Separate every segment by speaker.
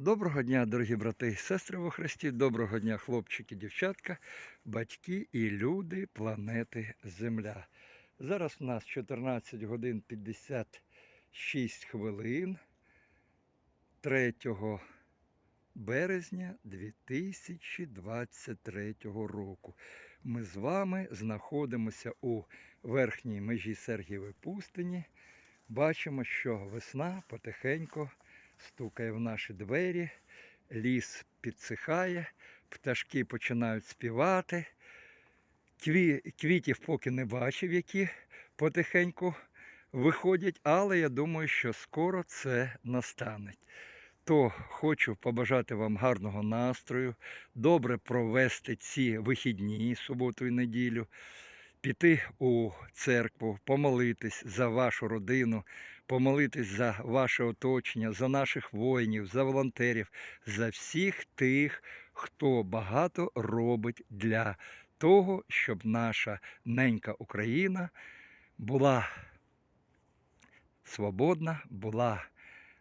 Speaker 1: Доброго дня, дорогі брати і сестри во Христі, доброго дня, хлопчики, дівчатка, батьки і люди планети Земля. Зараз у нас 14 годин 56 хвилин 3 березня 2023 року. Ми з вами знаходимося у верхній межі Сергієвої пустині. Бачимо, що весна потихеньку стукає в наші двері, ліс підсихає, пташки починають співати. Кві... Квітів поки не бачив, які потихеньку виходять, але я думаю, що скоро це настане. То хочу побажати вам гарного настрою, добре провести ці вихідні, суботу і неділю, піти у церкву, помолитись за вашу родину, помолитись за ваше оточення, за наших воїнів, за волонтерів, за всіх тих, хто багато робить для того, щоб наша ненька Україна була свободна, була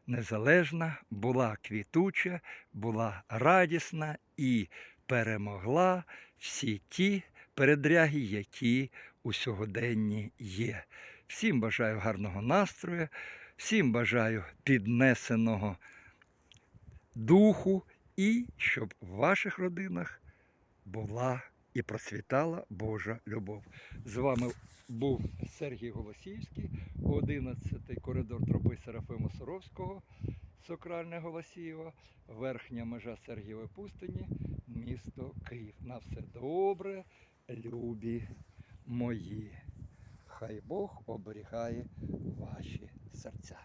Speaker 1: незалежна, була квітуча, була радісна і перемогла всі ті передряги, які у сьогоденні є. Всім бажаю гарного настрою, всім бажаю піднесеного духу і щоб в ваших родинах була і процвітала Божа любов. З вами був Сергій Голосіївський, 11-й коридор тропи Серафима Суровського, Сокральне Голосіїва, верхня межа Сергієвої пустині, місто Київ. На все добре, любі мої. Хай Бог оберігає ваші серця.